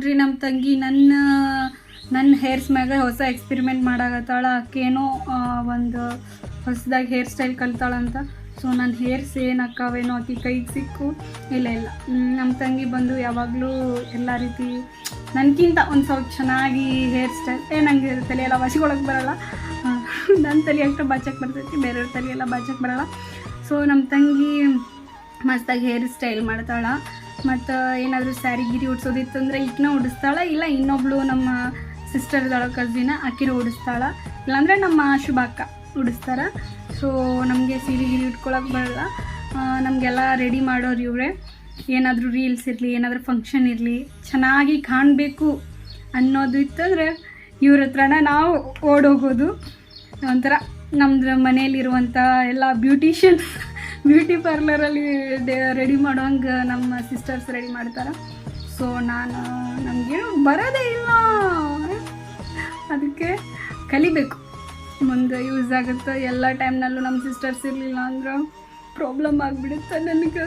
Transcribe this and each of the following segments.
ನೋಡ್ರಿ ನಮ್ಮ ತಂಗಿ ನನ್ನ ನನ್ನ ಹೇರ್ಸ್ ಮ್ಯಾಗ ಹೊಸ ಎಕ್ಸ್ಪೆರಿಮೆಂಟ್ ಮಾಡಾಕತ್ತಾಳ. ಆಕೇನೋ ಒಂದು ಹೊಸದಾಗಿ ಹೇರ್ ಸ್ಟೈಲ್ ಕಲ್ತಾಳಂತ ಸೊ ನನ್ನ ಹೇರ್ಸ್ ಏನು ಅಕ್ಕಾವೇನೋ ಆಕೆ ಕೈಗೆ ಸಿಕ್ಕು. ಇಲ್ಲ ಇಲ್ಲ. ನಮ್ಮ ತಂಗಿ ಬಂದು ಯಾವಾಗಲೂ ಎಲ್ಲ ರೀತಿ ನನಗಿಂತ ಒಂದು ಸ್ವಲ್ಪ ಚೆನ್ನಾಗಿ ಹೇರ್ ಸ್ಟೈಲ್ ಏ ನನಗೆ ತಲೆ ಎಲ್ಲ ಬರೋಲ್ಲ. ಬರಲ್ಲ ನನ್ನ ತಲೆ ಅಷ್ಟು ಬಾಚಕ್ಕೆ ಬರ್ತೈತಿ, ಬೇರೆಯವ್ರ ತಲೆ ಎಲ್ಲ ಬಾಚಕ್ಕೆ ಬರಲ್ಲ. ಸೊ ನಮ್ಮ ತಂಗಿ ಮಸ್ತಾಗಿ ಹೇರ್ ಸ್ಟೈಲ್ ಮಾಡ್ತಾಳ. ಮತ್ತು ಏನಾದರೂ ಸ್ಯಾರಿ ಗಿರಿ ಉಡ್ಸೋದಿತ್ತಂದ್ರೆ ಈಗಿನ ಉಡಿಸ್ತಾಳೆ, ಇಲ್ಲ ಇನ್ನೊಬ್ಳು ನಮ್ಮ ಸಿಸ್ಟರ್ದಳ ಕಸಿನ ಅಕ್ಕಿನ ಉಡಿಸ್ತಾಳೆ, ಇಲ್ಲಾಂದರೆ ನಮ್ಮ ಶುಭಾಕ ಉಡಿಸ್ತಾರೆ. ಸೊ ನಮಗೆ ಸೀರೆ ಗಿರಿ ಉಟ್ಕೊಳಕ್ಕೆ ಬರಲ್ಲ. ನಮಗೆಲ್ಲ ರೆಡಿ ಮಾಡೋರು ಇವರೇ. ಏನಾದರೂ ರೀಲ್ಸ್ ಇರಲಿ, ಏನಾದರೂ ಫಂಕ್ಷನ್ ಇರಲಿ, ಚೆನ್ನಾಗಿ ಕಾಣಬೇಕು ಅನ್ನೋದು ಇತ್ತಂದರೆ ಇವ್ರ ಹತ್ರನ ನಾವು ಓಡೋಗೋದು ಒಂಥರ ನಮ್ಮದು ಮನೆಯಲ್ಲಿರುವಂಥ ಎಲ್ಲ ಬ್ಯೂಟಿಷಿಯನ್ ಬ್ಯೂಟಿ ಪಾರ್ಲರಲ್ಲಿ ರೆಡಿ ಮಾಡೋಂಗೆ ನಮ್ಮ ಸಿಸ್ಟರ್ಸ್ ರೆಡಿ ಮಾಡ್ತಾರೆ. ಸೊ ನಾನು ನಮಗೇನು ಬರೋದೇ ಇಲ್ಲ. ಅದಕ್ಕೆ ಕಲಿಬೇಕು. ಮುಂದೆ ಯೂಸ್ ಆಗುತ್ತೆ. ಎಲ್ಲ ಟೈಮ್ನಲ್ಲೂ ನಮ್ಮ ಸಿಸ್ಟರ್ಸ್ ಇರಲಿಲ್ಲ ಅಂದ್ರೆ ಪ್ರಾಬ್ಲಮ್ ಆಗಿಬಿಡುತ್ತೆ ನನಗೆ.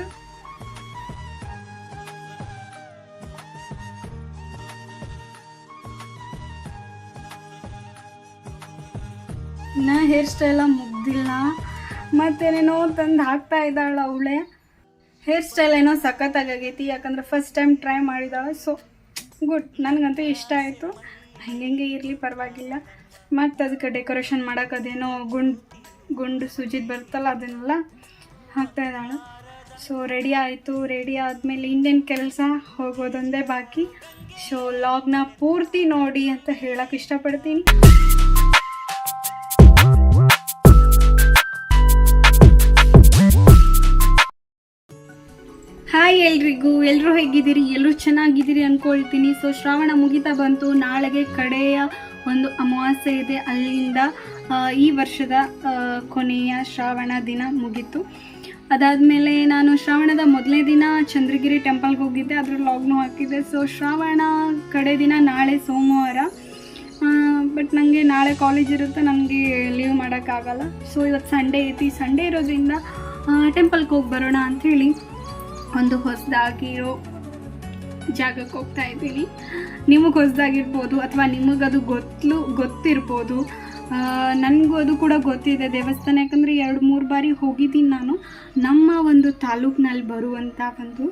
ನಾ ಹೇರ್ ಸ್ಟೈಲ ಮುಗ್ದಿಲ್ಲ. ಮತ್ತೇನೇನೋ ತಂದು ಹಾಕ್ತಾ ಇದ್ದಾಳ ಅವಳೆ. ಹೇರ್ ಸ್ಟೈಲ್ ಏನೋ ಸಖತ್ತಾಗೈತಿ ಯಾಕಂದ್ರೆ ಫಸ್ಟ್ ಟೈಮ್ ಟ್ರೈ ಮಾಡಿದಾಳೆ. ಸೊ ಗುಡ್ ನನಗಂತೂ ಇಷ್ಟ ಆಯಿತು. ಹೆಂಗೆ ಇರಲಿ, ಪರವಾಗಿಲ್ಲ. ಮತ್ತು ಅದಕ್ಕೆ ಡೆಕೋರೇಷನ್ ಮಾಡೋಕೆ ಅದೇನೋ ಗುಂಡು ಗುಂಡು ಸೂಜಿದ್ ಬರ್ತಲ್ಲ ಅದನ್ನೆಲ್ಲ ಹಾಕ್ತಾ ಇದ್ದಾಳೆ. ಸೊ ರೆಡಿ ಆಯಿತು. ರೆಡಿ ಆದಮೇಲೆ ಇನ್ನೇನು ಕೆಲಸ ಹೋಗೋದೊಂದೇ ಬಾಕಿ. ಸೊ ಲಾಗ್ನ ಪೂರ್ತಿ ನೋಡಿ ಅಂತ ಹೇಳಕ್ಕೆ ಇಷ್ಟಪಡ್ತೀನಿ. ಹಾಯ್ ಎಲ್ರಿಗೂ ಎಲ್ಲರೂ ಹೇಗಿದ್ದೀರಿ? ಎಲ್ಲರೂ ಚೆನ್ನಾಗಿದ್ದೀರಿ ಅಂದ್ಕೊಳ್ತೀನಿ ಸೊ ಶ್ರಾವಣ ಮುಗಿತಾ ಬಂತು. ನಾಳೆಗೆ ಕಡೆಯ ಒಂದು ಅಮಾವಾಸ್ಯೆ ಇದೆ. ಅಲ್ಲಿಂದ ಈ ವರ್ಷದ ಕೊನೆಯ ಶ್ರಾವಣ ದಿನ ಮುಗೀತು. ಅದಾದಮೇಲೆ ನಾನು ಶ್ರಾವಣದ ಮೊದಲನೇ ದಿನ ಚಂದ್ರಗಿರಿ ಟೆಂಪಲ್ಗೆ ಹೋಗಿದ್ದೆ. ಅದ್ರ ಲಾಗ್ನು ಹಾಕಿದ್ದೆ. ಸೊ ಶ್ರಾವಣ ಕಡೆ ದಿನ ನಾಳೆ ಸೋಮವಾರ. ಬಟ್ ನನಗೆ ನಾಳೆ ಕಾಲೇಜ್ ಇರುತ್ತೆ. ನನಗೆ ಲೀವ್ ಮಾಡೋಕ್ಕಾಗಲ್ಲ. ಸೊ ಇವತ್ತು ಸಂಡೇ ಐತಿ. ಸಂಡೇ ಇರೋದ್ರಿಂದ ಟೆಂಪಲ್ಗೆ ಹೋಗಿ ಬರೋಣ ಅಂಥೇಳಿ. ಒಂದು ಹೊಸದಾಗಿರೋ ಜಾಗಕ್ಕೆ ಹೋಗ್ತಾ ಇದ್ದೀನಿ. ನಿಮಗೆ ಹೊಸದಾಗಿರ್ಬೋದು ಅಥವಾ ನಿಮಗದು ಗೊತ್ತಲು ಗೊತ್ತಿರ್ಬೋದು. ನನಗೂ ಅದು ಕೂಡ ಗೊತ್ತಿದೆ ದೇವಸ್ಥಾನ. ಯಾಕಂದರೆ ಎರಡು, ಮೂರು ಬಾರಿ ಹೋಗಿದ್ದೀನಿ ನಾನು. ನಮ್ಮ ಒಂದು ತಾಲೂಕಿನಲ್ಲಿ ಬರುವಂಥ ಒಂದು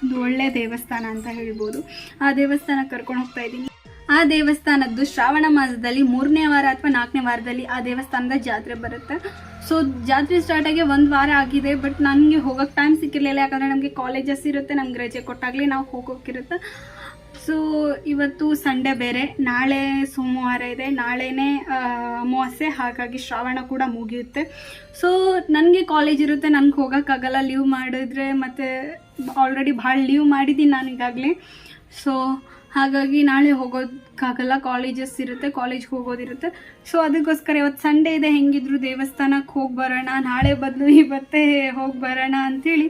ಒಂದು ಒಳ್ಳೆಯ ದೇವಸ್ಥಾನ ಅಂತ ಹೇಳ್ಬೋದು. ಆ ದೇವಸ್ಥಾನ ಕರ್ಕೊಂಡು ಹೋಗ್ತಾ ಇದ್ದೀನಿ. ಆ ದೇವಸ್ಥಾನದ್ದು ಶ್ರಾವಣ ಮಾಸದಲ್ಲಿ ಮೂರನೇ ವಾರ ಅಥವಾ ನಾಲ್ಕನೇ ವಾರದಲ್ಲಿ ಆ ದೇವಸ್ಥಾನದ ಜಾತ್ರೆ ಬರುತ್ತೆ. ಸೊ ಜಾತ್ರೆ ಸ್ಟಾರ್ಟ್ ಆಗಿ ಒಂದು ವಾರ ಆಗಿದೆ ಬಟ್ ನನಗೆ ಹೋಗೋಕ್ಕೆ ಟೈಮ್ ಸಿಕ್ಕಿರಲಿಲ್ಲ. ಯಾಕಂದರೆ ನಮಗೆ ಕಾಲೇಜಸ್ ಇರುತ್ತೆ, ನಮ್ಗೆ ರಜೆ ಕೊಟ್ಟಾಗಲೇ ನಾವು ಹೋಗೋಕ್ಕಿರುತ್ತೆ ಸೊ ಇವತ್ತು ಸಂಡೇ ಬೇರೆ. ನಾಳೆ ಸೋಮವಾರ ಇದೆ. ನಾಳೆನೇ ಅಮಾವಾಸ್ಯೆ, ಹಾಗಾಗಿ ಶ್ರಾವಣ ಕೂಡ ಮುಗಿಯುತ್ತೆ. ಸೊ ನನಗೆ ಕಾಲೇಜ್ ಇರುತ್ತೆ, ನನಗೆ ಹೋಗೋಕ್ಕಾಗಲ್ಲ. ಲೀವ್ ಮಾಡಿದ್ರೆ ಮತ್ತು ಆಲ್ರೆಡಿ ಭಾಳ ಲೀವ್ ಮಾಡಿದ್ದೀನಿ ನಾನು ಈಗಾಗಲೇ. ಸೊ ಹಾಗಾಗಿ ನಾಳೆ ಹೋಗೋದಕ್ಕಾಗಲ್ಲ ಕಾಲೇಜಸ್ ಇರುತ್ತೆ ಕಾಲೇಜ್ಗೆ ಹೋಗೋದಿರುತ್ತೆ. ಸೊ ಅದಕ್ಕೋಸ್ಕರ ಇವತ್ತು ಸಂಡೇ ಇದೆ, ಹೆಂಗಿದ್ರು ದೇವಸ್ಥಾನಕ್ಕೆ ಹೋಗಿ ಬರೋಣ, ನಾಳೆ ಬದಲು ಇವತ್ತೇ ಹೋಗಿ ಬರೋಣ ಅಂಥೇಳಿ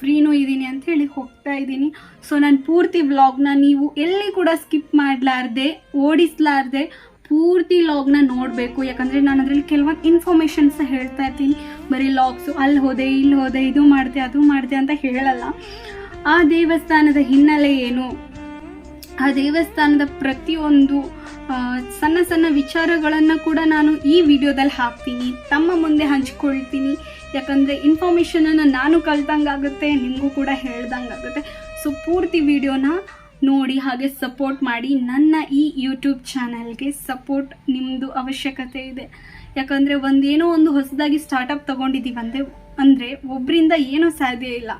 ಫ್ರೀನೂ ಇದ್ದೀನಿ ಅಂಥೇಳಿ ಹೋಗ್ತಾ ಇದ್ದೀನಿ. ಸೊ ನಾನು ಪೂರ್ತಿ ವ್ಲಾಗ್ನ ನೀವು ಎಲ್ಲಿ ಕೂಡ ಸ್ಕಿಪ್ ಮಾಡಲಾರ್ದೆ, ಓಡಿಸ್ಲಾರ್ದೆ ಪೂರ್ತಿ ಲಾಗ್ನ ನೋಡಬೇಕು. ಯಾಕಂದರೆ ನಾನು ಅದರಲ್ಲಿ ಕೆಲವೊಂದು ಇನ್ಫಾರ್ಮೇಷನ್ಸ್ ಹೇಳ್ತಾ ಇರ್ತೀನಿ. ಬರೀ ಲಾಗ್ಸು ಅಲ್ಲಿ ಹೋದೆ, ಇಲ್ಲಿ ಹೋದೆ, ಇದು ಮಾಡಿದೆ, ಅದು ಮಾಡಿದೆ ಅಂತ ಹೇಳಲ್ಲ. ಆ ದೇವಸ್ಥಾನದ ಹಿನ್ನೆಲೆ ಏನು? ಆ ದೇವಸ್ಥಾನದ ಪ್ರತಿಯೊಂದು ಸಣ್ಣ ಸಣ್ಣ ವಿಚಾರಗಳನ್ನು ಕೂಡ ನಾನು ಈ ವಿಡಿಯೋದಲ್ಲಿ ಹಾಕ್ತೀನಿ. ತಮ್ಮ ಮುಂದೆ ಹಂಚ್ಕೊಳ್ತೀನಿ. ಯಾಕಂದರೆ ಇನ್ಫಾರ್ಮೇಷನನ್ನು ನಾನು ಕಲ್ತಂಗಾಗುತ್ತೆ ನಿಮಗೂ ಕೂಡ ಹೇಳ್ದಂಗಾಗುತ್ತೆ. ಸೊ ಪೂರ್ತಿ ವಿಡಿಯೋನ ನೋಡಿ, ಹಾಗೆ ಸಪೋರ್ಟ್ ಮಾಡಿ, ನನ್ನ ಈ ಯೂಟ್ಯೂಬ್ ಚಾನಲ್ಗೆ ಸಪೋರ್ಟ್ ನಿಮ್ಮದು ಅವಶ್ಯಕತೆ ಇದೆ. ಯಾಕಂದರೆ ಒಂದೇನೋ ಒಂದು ಹೊಸದಾಗಿ ಸ್ಟಾರ್ಟಪ್ ತೊಗೊಂಡಿದ್ದೀವಿ ಅಂದರೆ ಅಂದರೆ ಒಬ್ಬರಿಂದ ಏನೂ ಸಾಧ್ಯ ಇಲ್ಲ.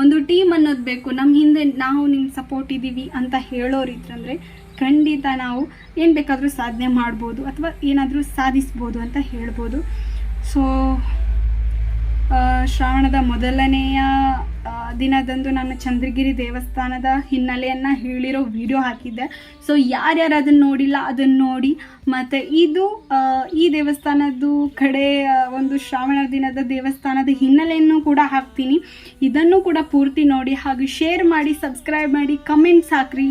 ಒಂದು ಟೀಮ್ ಅನ್ನೋದು ಬೇಕು. ನಮ್ಮ ಹಿಂದೆ ನಾವು ನಿಮ್ಗೆ ಸಪೋರ್ಟ್ ಇದ್ದೀವಿ ಅಂತ ಹೇಳೋರಿದ್ರಂದರೆ ಖಂಡಿತ ನಾವು ಏನು ಬೇಕಾದರೂ ಸಾಧನೆ ಮಾಡ್ಬೋದು ಅಥವಾ ಏನಾದರೂ ಸಾಧಿಸ್ಬೋದು ಅಂತ ಹೇಳ್ಬೋದು. ಸೊ ಶ್ರಾವಣದ ಮೊದಲನೆಯ ದಿನದಂದು ನಾನು ಚಂದ್ರಗಿರಿ ದೇವಸ್ಥಾನದ ಹಿನ್ನೆಲೆಯನ್ನು ಹೇಳಿರೋ ವಿಡಿಯೋ ಹಾಕಿದ್ದೆ. ಸೊ ಯಾರ್ಯಾರು ಅದನ್ನು ನೋಡಿಲ್ಲ, ಅದನ್ನು ನೋಡಿ. ಮತ್ತು ಇದು ಈ ದೇವಸ್ಥಾನದ್ದು ಕಡೆ ಒಂದು ಶ್ರಾವಣ ದಿನದ ದೇವಸ್ಥಾನದ ಹಿನ್ನೆಲೆಯನ್ನು ಕೂಡ ಹಾಕ್ತೀನಿ. ಇದನ್ನು ಕೂಡ ಪೂರ್ತಿ ನೋಡಿ ಹಾಗೂ ಶೇರ್ ಮಾಡಿ ಸಬ್ಸ್ಕ್ರೈಬ್ ಮಾಡಿ ಕಮೆಂಟ್ಸ್ ಹಾಕ್ರಿ.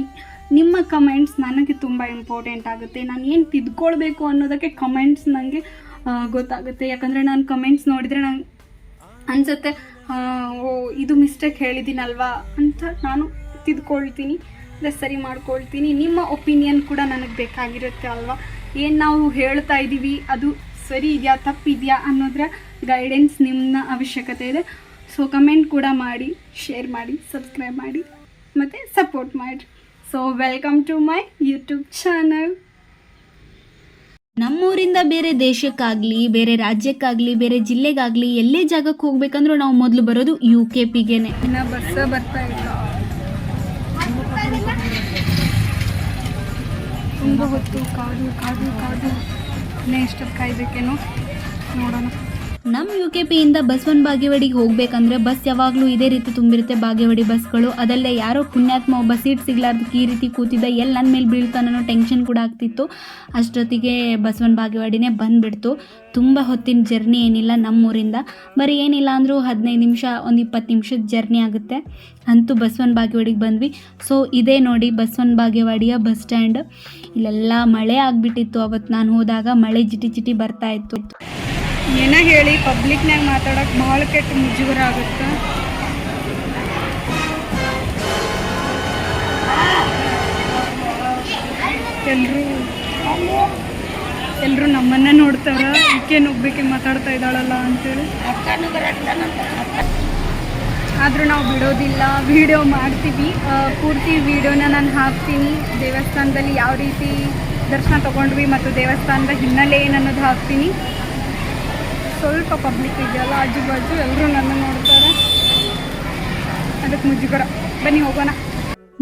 ನಿಮ್ಮ ಕಮೆಂಟ್ಸ್ ನನಗೆ ತುಂಬ ಇಂಪಾರ್ಟೆಂಟ್ ಆಗುತ್ತೆ. ನಾನು ಏನು ತಿದ್ಕೊಳ್ಬೇಕು ಅನ್ನೋದಕ್ಕೆ ಕಮೆಂಟ್ಸ್ ನನಗೆ ಗೊತ್ತಾಗುತ್ತೆ. ಯಾಕಂದರೆ ನಾನು ಕಮೆಂಟ್ಸ್ ನೋಡಿದರೆ ನಂಗೆ ಅನ್ಸುತ್ತೆ ಓ, ಇದು ಮಿಸ್ಟೇಕ್ ಹೇಳಿದ್ದೀನಲ್ವಾ ಅಂತ ನಾನು ತಿದ್ಕೊಳ್ತೀನಿ ಅದೇ ಸರಿ ಮಾಡ್ಕೊಳ್ತೀನಿ. ನಿಮ್ಮ ಒಪಿನಿಯನ್ ಕೂಡ ನನಗೆ ಬೇಕಾಗಿರುತ್ತೆ ಅಲ್ವಾ? ಏನು ನಾವು ಹೇಳ್ತಾ ಇದ್ದೀವಿ ಅದು ಸರಿ ಇದೆಯಾ, ತಪ್ಪಿದೆಯಾ ಅನ್ನೋದ್ರ ಗೈಡೆನ್ಸ್ ನಿಮ್ಮ ಅವಶ್ಯಕತೆ ಇದೆ. ಸೊ ಕಮೆಂಟ್ ಕೂಡ ಮಾಡಿ ಶೇರ್ ಮಾಡಿ ಸಬ್ಸ್ಕ್ರೈಬ್ ಮಾಡಿ, ಮತ್ತು ಸಪೋರ್ಟ್ ಮಾಡಿ. So welcome to my YouTube channel ನಮ್ಮೂರಿಂದ ಬೇರೆ ದೇಶಕ್ಕಾಗ್ಲಿ, ಬೇರೆ ರಾಜ್ಯಕ್ಕಾಗ್ಲಿ, ಬೇರೆ ಜಿಲ್ಲೆಗಾಗ್ಲಿ ಎಲ್ಲೇ ಜಾಗಕ್ಕೆ ಹೋಗ್ಬೇಕಂದ್ರೂ ನಾವು ಮೊದಲು ಬರೋದು ಯು ಕೆ ಪಿಗೆನೆ. ಬರ್ತಾ ಇಲ್ಲ. ತುಂಬ ಹೊತ್ತು ಕಾದು ಕಾದು ಕಾದು ಎಷ್ಟೊತ್ತು ಕಾಯ್ಬೇಕೇನೋ ನೋಡೋಣ. ನಮ್ಮ ಯು ಕೆ ಪಿಯಿಂದ ಬಸವನ ಬಾಗೇವಾಡಿಗೆ ಹೋಗ್ಬೇಕಂದ್ರೆ ಬಸ್ ಯಾವಾಗಲೂ ಇದೇ ರೀತಿ ತುಂಬಿರುತ್ತೆ. ಬಾಗೇವಾಡಿ ಬಸ್ಗಳು ಅದಲ್ಲೇ ಯಾರೋ ಪುಣ್ಯಾತ್ಮ ಒಬ್ಬ ಸೀಟ್ ಸಿಗ್ಲಾರ್ದಕ್ಕೆ ಈ ರೀತಿ ಕೂತಿದ್ದ ಎಲ್ಲಿ ನನ್ನ ಮೇಲೆ ಬೀಳ್ತಾನೋ ಟೆನ್ಷನ್ ಕೂಡ ಆಗ್ತಿತ್ತು. ಅಷ್ಟೊತ್ತಿಗೆ ಬಸವನ ಬಾಗೇವಾಡಿನೇ ಬಂದುಬಿಡ್ತು. ತುಂಬ ಹೊತ್ತಿನ ಜರ್ನಿ ಏನಿಲ್ಲ ನಮ್ಮೂರಿಂದ. ಬರೀ ಏನಿಲ್ಲ ಅಂದರೂ ಹದಿನೈದು ನಿಮಿಷ, ಒಂದು ಇಪ್ಪತ್ತು ನಿಮಿಷದ ಜರ್ನಿ ಆಗುತ್ತೆ. ಅಂತೂ ಬಸವನ ಬಾಗೇವಾಡಿಗೆ ಬಂದ್ವಿ. ಸೊ ಇದೇ ನೋಡಿ ಬಸವನ ಬಾಗೇವಾಡಿಯ ಬಸ್ ಸ್ಟ್ಯಾಂಡ್. ಇಲ್ಲೆಲ್ಲ ಮಳೆ ಆಗಿಬಿಟ್ಟಿತ್ತು ಅವತ್ತು ನಾನು ಹೋದಾಗ ಮಳೆ ಜಿಟಿ ಜಿಟಿ ಬರ್ತಾ ಇತ್ತು. ಏನೋ ಹೇಳಿ ಪಬ್ಲಿಕ್ನಾಗ ಮಾತಾಡೋಕೆ ಭಾಳ ಕೆಟ್ಟ ಮುಜುಗರ ಆಗುತ್ತೆ. ಎಲ್ಲರೂ ಎಲ್ಲರೂ ನಮ್ಮನ್ನ ನೋಡ್ತಾರ ಈಕೆ ನುಗ್ಬೇಕೆ ಮಾತಾಡ್ತಾ ಇದ್ದಾಳಲ್ಲ ಅಂತೇಳಿ. ಆದರೂ ನಾವು ಬಿಡೋದಿಲ್ಲ ವಿಡಿಯೋ ಮಾಡ್ತೀವಿ. ಪೂರ್ತಿ ವಿಡಿಯೋನ ನಾನು ಹಾಕ್ತೀನಿ. ದೇವಸ್ಥಾನದಲ್ಲಿ ಯಾವ ರೀತಿ ದರ್ಶನ ತಗೊಂಡ್ವಿ ಮತ್ತು ದೇವಸ್ಥಾನದ ಹಿನ್ನೆಲೆ ಏನು ಹಾಕ್ತೀನಿ. ಸ್ವಲ್ಪ ಪಬ್ಲಿಕ್ ಇದೆಯಲ್ಲ ಆಜು ಬಾಜು ಎಲ್ಲರೂ ನನ್ನ ನೋಡ್ತಾರೆ. ಅದಕ್ಕೆ ಮುಜುಗರ. ಬನ್ನಿ ಹೋಗೋಣ.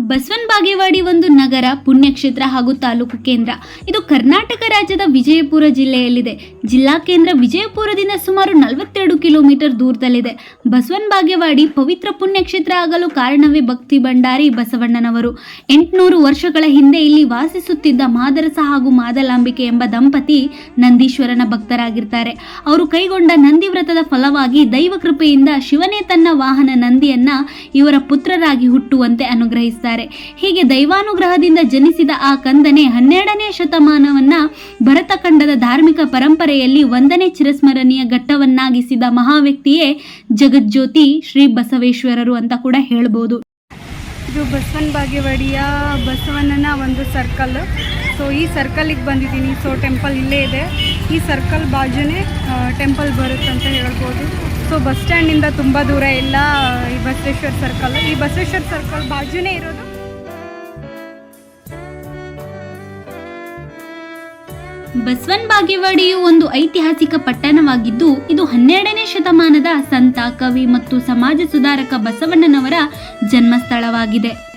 ಬಸವನ ಬಾಗೇವಾಡಿ ಒಂದು ನಗರ, ಪುಣ್ಯಕ್ಷೇತ್ರ ಹಾಗೂ ತಾಲೂಕು ಕೇಂದ್ರ. ಇದು ಕರ್ನಾಟಕ ರಾಜ್ಯದ ವಿಜಯಪುರ ಜಿಲ್ಲೆಯಲ್ಲಿದೆ. ಜಿಲ್ಲಾ ಕೇಂದ್ರ ವಿಜಯಪುರದಿಂದ ಸುಮಾರು ನಲವತ್ತೆರಡು ಕಿಲೋಮೀಟರ್ ದೂರದಲ್ಲಿದೆ. ಬಸವನ್ ಬಾಗೇವಾಡಿ ಪವಿತ್ರ ಪುಣ್ಯಕ್ಷೇತ್ರ ಆಗಲು ಕಾರಣವೇ ಭಕ್ತಿ ಭಂಡಾರಿ ಬಸವಣ್ಣನವರು. ಎಂಟುನೂರು ವರ್ಷಗಳ ಹಿಂದೆ ಇಲ್ಲಿ ವಾಸಿಸುತ್ತಿದ್ದ ಮಾದರಸ ಹಾಗೂ ಮಾದಲಾಂಬಿಕೆ ಎಂಬ ದಂಪತಿ ನಂದೀಶ್ವರನ ಭಕ್ತರಾಗಿರ್ತಾರೆ. ಅವರು ಕೈಗೊಂಡ ನಂದಿ ವ್ರತದ ಫಲವಾಗಿ ದೈವ ಕೃಪೆಯಿಂದ ಶಿವನೇ ತನ್ನ ವಾಹನ ನಂದಿಯನ್ನ ಇವರ ಪುತ್ರರಾಗಿ ಹುಟ್ಟುವಂತೆ ಅನುಗ್ರಹಿಸ್ತಾರೆ. ಹೀಗೆ ದೈವಾನುಗ್ರಹದಿಂದ ಜನಿಸಿದ ಆ ಕಂದನೆ ಹನ್ನೆರಡನೇ ಶತಮಾನವನ್ನ ಭರತಖಂಡದ ಧಾರ್ಮಿಕ ಪರಂಪರೆಯಲ್ಲಿ ಒಂದನೇ ಚಿರಸ್ಮರಣೀಯ ಘಟ್ಟವನ್ನಾಗಿಸಿದ ಮಹಾವ್ಯಕ್ತಿಯೇ ಜಗಜ್ಯೋತಿ ಶ್ರೀ ಬಸವೇಶ್ವರರು ಅಂತ ಕೂಡ ಹೇಳ್ಬೋದು. ಇದು ಬಸವನ ಬಾಗೇವಾಡಿಯ ಬಸವಣ್ಣನ ಒಂದು ಸರ್ಕಲ್ ಸೊ ಈ ಸರ್ಕಲಿಗೆ ಬಂದಿದ್ದೀನಿ. ಸೊ ಟೆಂಪಲ್ ಇಲ್ಲೇ ಇದೆ. ಈ ಸರ್ಕಲ್ ಬಾಜುನೇ ಟೆಂಪಲ್ ಬರುತ್ತೆ ಅಂತ ಹೇಳ್ಬೋದು. ಸೊ ಬಸ್ ಸ್ಟ್ಯಾಂಡಿಂದ ತುಂಬ ದೂರ ಇಲ್ಲ ಈ ಬಸವೇಶ್ವರ ಸರ್ಕಲ್ ಈ ಬಸವೇಶ್ವರ ಸರ್ಕಲ್ ಬಾಜುನೇ ಇರೋದು ಬಸವನ್ ಬಾಗೇವಾಡಿಯು ಒಂದು ಐತಿಹಾಸಿಕ ಪಟ್ಟಣವಾಗಿದ್ದು, ಇದು ಹನ್ನೆರಡನೇ ಶತಮಾನದ ಸಂತ, ಕವಿ ಮತ್ತು ಸಮಾಜ ಸುಧಾರಕ ಬಸವಣ್ಣನವರ ಜನ್ಮಸ್ಥಳವಾಗಿದೆ.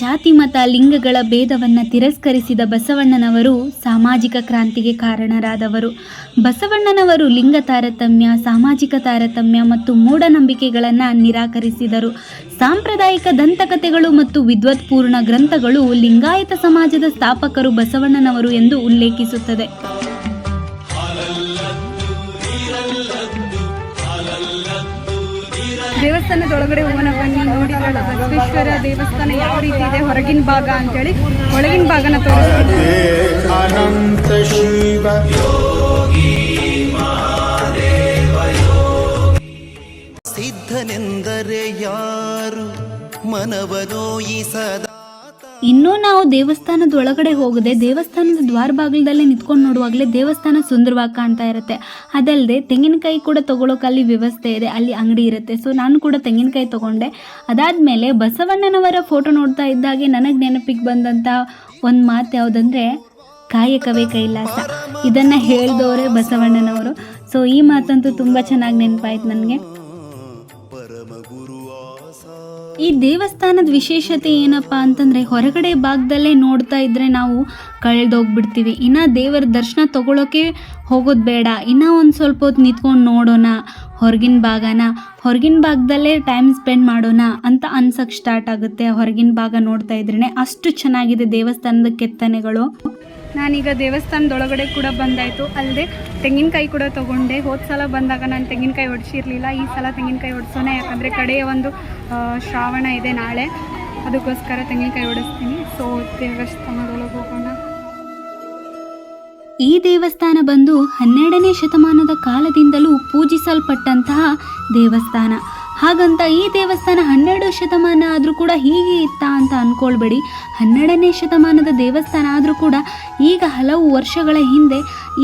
ಜಾತಿ ಮತ ಲಿಂಗಗಳ ಭೇದವನ್ನು ತಿರಸ್ಕರಿಸಿದ ಬಸವಣ್ಣನವರು ಸಾಮಾಜಿಕ ಕ್ರಾಂತಿಗೆ ಕಾರಣರಾದವರು. ಬಸವಣ್ಣನವರು ಲಿಂಗ ತಾರತಮ್ಯ, ಸಾಮಾಜಿಕ ತಾರತಮ್ಯ ಮತ್ತು ಮೂಢನಂಬಿಕೆಗಳನ್ನು ನಿರಾಕರಿಸಿದರು. ಸಾಂಪ್ರದಾಯಿಕ ದಂತಕಥೆಗಳು ಮತ್ತು ವಿದ್ವತ್ಪೂರ್ಣ ಗ್ರಂಥಗಳು ಲಿಂಗಾಯತ ಸಮಾಜದ ಸ್ಥಾಪಕರು ಬಸವಣ್ಣನವರು ಎಂದು ಉಲ್ಲೇಖಿಸುತ್ತದೆ. ದೇವಸ್ಥಾನದೊಳಗಡೆ ಹೋಗೋಣ, ಬನ್ನಿ ನೋಡಿದ್ರಲ್ಲ ಬಸವೇಶ್ವರ ದೇವಸ್ಥಾನ ಯಾವ ರೀತಿ ಇದೆ? ಹೊರಗಿನ ಭಾಗ ಅಂತ ಹೇಳಿ ಒಳಗಿನ ಭಾಗನ ತೋರಿಸ್ತಾರೆ ಸಿದ್ಧನೆಂದರೆ ಯಾರು? ಮನವನೋಯಿಸದ ಇನ್ನೂ ನಾವು ದೇವಸ್ಥಾನದ ಒಳಗಡೆ ಹೋಗದೆ ದೇವಸ್ಥಾನದ ದ್ವಾರ ಬಾಗಿಲದಲ್ಲೇ ನಿಂತ್ಕೊಂಡು ನೋಡುವಾಗಲೇ ದೇವಸ್ಥಾನ ಸುಂದರವಾಗಿ ಕಾಣ್ತಾ ಇರುತ್ತೆ. ಅದಲ್ಲದೆ ತೆಂಗಿನಕಾಯಿ ಕೂಡ ತಗೊಳ್ಳೋಕೆ ಅಲ್ಲಿ ವ್ಯವಸ್ಥೆ ಇದೆ, ಅಲ್ಲಿ ಅಂಗಡಿ ಇರುತ್ತೆ. ಸೊ ನಾನು ಕೂಡ ತೆಂಗಿನಕಾಯಿ ತಗೊಂಡೆ. ಅದಾದಮೇಲೆ ಬಸವಣ್ಣನವರ ಫೋಟೋ ನೋಡ್ತಾ ಇದ್ದಾಗೆ ನನಗೆ ನೆನಪಿಗೆ ಬಂದಂಥ ಒಂದು ಮಾತು ಯಾವುದಂದರೆ, ಕಾಯಕವೇ ಕೈಲಾಸ. ಇದನ್ನು ಹೇಳಿದವರೇ ಬಸವಣ್ಣನವರು. ಸೊ ಈ ಮಾತಂತೂ ತುಂಬ ಚೆನ್ನಾಗಿ ನೆನಪಾಯ್ತು ನನಗೆ. ಈ ದೇವಸ್ಥಾನದ ವಿಶೇಷತೆ ಏನಪ್ಪ ಅಂತಂದರೆ ಹೊರಗಡೆ ಭಾಗದಲ್ಲೇ ನೋಡ್ತಾ ಇದ್ರೆ ನಾವು ಕಳೆದೋಗ್ಬಿಡ್ತೀವಿ. ಇನ್ನು ದೇವರ ದರ್ಶನ ತಗೊಳ್ಳೋಕೆ ಹೋಗೋದು ಬೇಡ. ಇನ್ನೂ ಒಂದು ಸ್ವಲ್ಪ ಹೊತ್ತು ನಿಂತ್ಕೊಂಡು ನೋಡೋಣ, ಹೊರಗಿನ ಭಾಗನ. ಹೊರಗಿನ ಭಾಗದಲ್ಲೇ ಟೈಮ್ ಸ್ಪೆಂಡ್ ಮಾಡೋಣ ಅಂತ ಅನ್ಸಕ್ ಸ್ಟಾರ್ಟ್ ಆಗುತ್ತೆ. ಹೊರಗಿನ ಭಾಗ ನೋಡ್ತಾ ಇದ್ರೇ ಅಷ್ಟು ಚೆನ್ನಾಗಿದೆ ದೇವಸ್ಥಾನದ ಕೆತ್ತನೆಗಳು. ನಾನೀಗ ದೇವಸ್ಥಾನದೊಳಗಡೆ ಕೂಡ ಬಂದಾಯಿತು. ಅಲ್ಲದೆ ತೆಂಗಿನಕಾಯಿ ಕೂಡ ತೊಗೊಂಡೆ. ಹೋದ ಸಲ ಬಂದಾಗ ನಾನು ತೆಂಗಿನಕಾಯಿ ಹೊಡಿಸಿರಲಿಲ್ಲ ಈ ಸಲ ತೆಂಗಿನಕಾಯಿ ಹೊಡಿಸೋಣ ಯಾಕಂದರೆ ಕಡೆಯ ಒಂದು ಶ್ರಾವಣ ಇದೆ ನಾಳೆ. ಅದಕ್ಕೋಸ್ಕರ ತೆಂಗಿನಕಾಯಿ ಹೊಡಿಸ್ತೀನಿ ಸೊ ದೇವಸ್ಥಾನದೊಳಗೆ ಹೋಗೋಣ. ಈ ದೇವಸ್ಥಾನ ಬಂದು ಹನ್ನೆರಡನೇ ಶತಮಾನದ ಕಾಲದಿಂದಲೂ ಪೂಜಿಸಲ್ಪಟ್ಟಂತಹ ದೇವಸ್ಥಾನ. ಹಾಗಂತ ಈ ದೇವಸ್ಥಾನ ಹನ್ನೆರಡು ಶತಮಾನ ಆದರೂ ಕೂಡ ಹೀಗೆ ಇತ್ತಾ ಅಂತ ಅಂದ್ಕೊಳ್ಬೇಡಿ ಹನ್ನೆರಡನೇ ಶತಮಾನದ ದೇವಸ್ಥಾನ ಆದರೂ ಕೂಡ ಈಗ ಹಲವು ವರ್ಷಗಳ ಹಿಂದೆ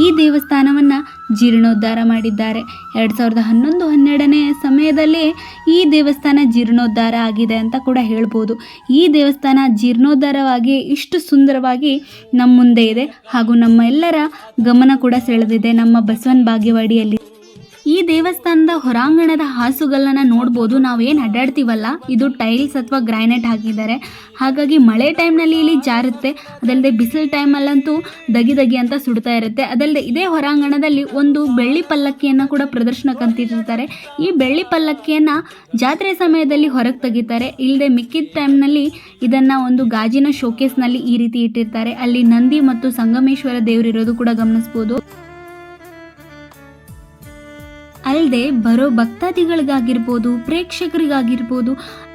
ಈ ದೇವಸ್ಥಾನವನ್ನು ಜೀರ್ಣೋದ್ಧಾರ ಮಾಡಿದ್ದಾರೆ. ಎರಡು ಸಾವಿರದ ಹನ್ನೊಂದು ಹನ್ನೆರಡನೇ ಸಮಯದಲ್ಲಿ ಈ ದೇವಸ್ಥಾನ ಜೀರ್ಣೋದ್ಧಾರ ಆಗಿದೆ ಅಂತ ಕೂಡ ಹೇಳ್ಬೋದು. ಈ ದೇವಸ್ಥಾನ ಜೀರ್ಣೋದ್ಧಾರವಾಗಿ ಇಷ್ಟು ಸುಂದರವಾಗಿ ನಮ್ಮ ಮುಂದೆ ಇದೆ. ಹಾಗೂ ನಮ್ಮ ಎಲ್ಲರ ಗಮನ ಕೂಡ ಸೆಳೆದಿದೆ ನಮ್ಮ ಬಸವನ ಬಾಗೇವಾಡಿಯಲ್ಲಿ. ದೇವಸ್ಥಾನದ ಹೊರಾಂಗಣದ ನೋಡಬಹುದು ನೋಡ್ಬೋದು. ನಾವೇನು ಅಡ್ಡಾಡ್ತೀವಲ್ಲ? ಇದು ಟೈಲ್ಸ್ ಅಥವಾ ಗ್ರಾನೈಟ್ ಹಾಕಿದ್ದಾರೆ. ಹಾಗಾಗಿ ಮಳೆ ಟೈಮ್ನಲ್ಲಿ ಇಲ್ಲಿ ಜಾರುತ್ತೆ. ಅದಲ್ಲದೆ ಬಿಸಿಲು ಟೈಮಲ್ಲಂತೂ ದಗಿ ದಗಿ ಅಂತ ಸುಡ್ತಾ ಇರುತ್ತೆ. ಅದಲ್ಲದೆ ಇದೇ ಹೊರಾಂಗಣದಲ್ಲಿ ಒಂದು ಬೆಳ್ಳಿ ಪಲ್ಲಕ್ಕಿಯನ್ನು ಕೂಡ ಪ್ರದರ್ಶನಕ್ಕೆ ಅಂತಿರ್ತಾರೆ ಈ ಬೆಳ್ಳಿ ಪಲ್ಲಕ್ಕಿಯನ್ನು ಜಾತ್ರೆ ಸಮಯದಲ್ಲಿ ಹೊರಗೆ ತೆಗಿತಾರೆ. ಇಲ್ಲದೆ ಮಿಕ್ಕಿದ ಟೈಮ್ನಲ್ಲಿ ಇದನ್ನು ಒಂದು ಗಾಜಿನ ಶೋಕೇಸ್ನಲ್ಲಿ ಈ ರೀತಿ ಇಟ್ಟಿರ್ತಾರೆ. ಅಲ್ಲಿ ನಂದಿ ಮತ್ತು ಸಂಗಮೇಶ್ವರ ದೇವರಿರೋದು ಕೂಡ ಗಮನಿಸ್ಬೋದು. ಅಲ್ಲದೆ ಬರೋ ಭಕ್ತಾದಿಗಳಿಗಾಗಿರ್ಬೋದು, ಪ್ರೇಕ್ಷಕರಿಗಾಗಿರ್ಬೋದು,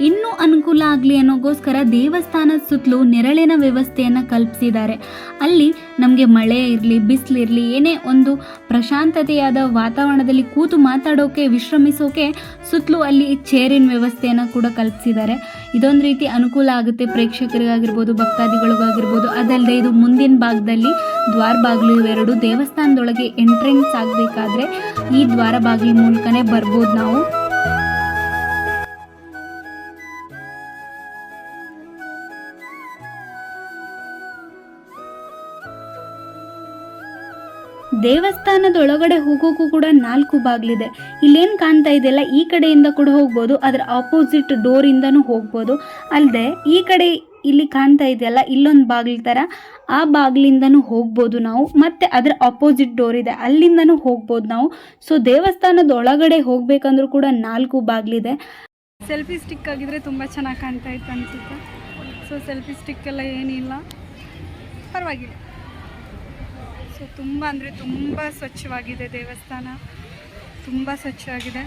ಇನ್ನೂ ಅನುಕೂಲ ಆಗಲಿ ಅನ್ನೋಗೋಸ್ಕರ ದೇವಸ್ಥಾನದ ಸುತ್ತಲೂ ನೆರಳಿನ ವ್ಯವಸ್ಥೆಯನ್ನು ಕಲ್ಪಿಸಿದ್ದಾರೆ. ಅಲ್ಲಿ ನಮಗೆ ಮಳೆ ಇರಲಿ ಬಿಸಿಲಿರಲಿ ಏನೇ ಒಂದು ಪ್ರಶಾಂತತೆಯಾದ ವಾತಾವರಣದಲ್ಲಿ ಕೂತು ಮಾತಾಡೋಕೆ, ವಿಶ್ರಮಿಸೋಕೆ ಸುತ್ತಲೂ ಅಲ್ಲಿ ಚೇರಿನ ವ್ಯವಸ್ಥೆಯನ್ನು ಕೂಡ ಕಲ್ಪಿಸಿದ್ದಾರೆ. ಇದೊಂದು ರೀತಿ ಅನುಕೂಲ ಆಗುತ್ತೆ. ಪ್ರೇಕ್ಷಕರಿಗಾಗಿರ್ಬೋದು, ಭಕ್ತಾದಿಗಳಿಗಾಗಿರ್ಬೋದು ಅದಲ್ಲದೆ ಇದು ಮುಂದಿನ ಭಾಗದಲ್ಲಿ ದ್ವಾರ ಬಾಗಿಲು ಇವೆರಡು ದೇವಸ್ಥಾನದೊಳಗೆ ಎಂಟ್ರೆನ್ಸ್ ಆಗಬೇಕಾದ್ರೆ ಈ ದ್ವಾರ ಬಾಗಿಲು ಮೂಲಕನೇ ಬರ್ಬೋದು ನಾವು. ದೇವಸ್ಥಾನದೊಳಗಡೆ ಹೋಗೋಕ್ಕೂ ಕೂಡ ನಾಲ್ಕು ಬಾಗಿಲಿದೆ. ಇಲ್ಲೇನು ಕಾಣ್ತಾ ಇದೆಯಲ್ಲ, ಈ ಕಡೆಯಿಂದ ಕೂಡ ಹೋಗ್ಬೋದು, ಅದರ ಆಪೋಸಿಟ್ ಡೋರಿಂದನೂ ಹೋಗ್ಬೋದು. ಅಲ್ಲದೆ ಈ ಕಡೆ ಇಲ್ಲಿ ಕಾಣ್ತಾ ಇದೆಯಲ್ಲ, ಇಲ್ಲೊಂದು ಬಾಗಿಲು ಥರ ಆ ಬಾಗಿಲಿಂದನೂ ಹೋಗ್ಬೋದು ನಾವು. ಮತ್ತೆ ಅದರ ಆಪೋಸಿಟ್ ಡೋರ್ ಇದೆ, ಅಲ್ಲಿಂದನೂ ಹೋಗ್ಬೋದು ನಾವು. ಸೊ ದೇವಸ್ಥಾನದ ಒಳಗಡೆ ಹೋಗಬೇಕಂದ್ರೂ ಕೂಡ ನಾಲ್ಕು ಬಾಗಿಲಿದೆ. ಸೆಲ್ಫಿ ಸ್ಟಿಕ್ ಆಗಿದ್ರೆ ತುಂಬಾ ಚೆನ್ನಾಗಿ ಕಾಣ್ತಾ ಇತ್ತು ಅನಿಸುತ್ತೆ. ಸೊ ಸೆಲ್ಫಿ ಸ್ಟಿಕ್ ಎಲ್ಲ ಏನಿಲ್ಲ. ಪರವಾಗಿಲ್ಲ. ಸೊ ತುಂಬ ಅಂದರೆ ತುಂಬ ಸ್ವಚ್ಛವಾಗಿದೆ ದೇವಸ್ಥಾನ. ತುಂಬ ಸ್ವಚ್ಛವಾಗಿದೆ.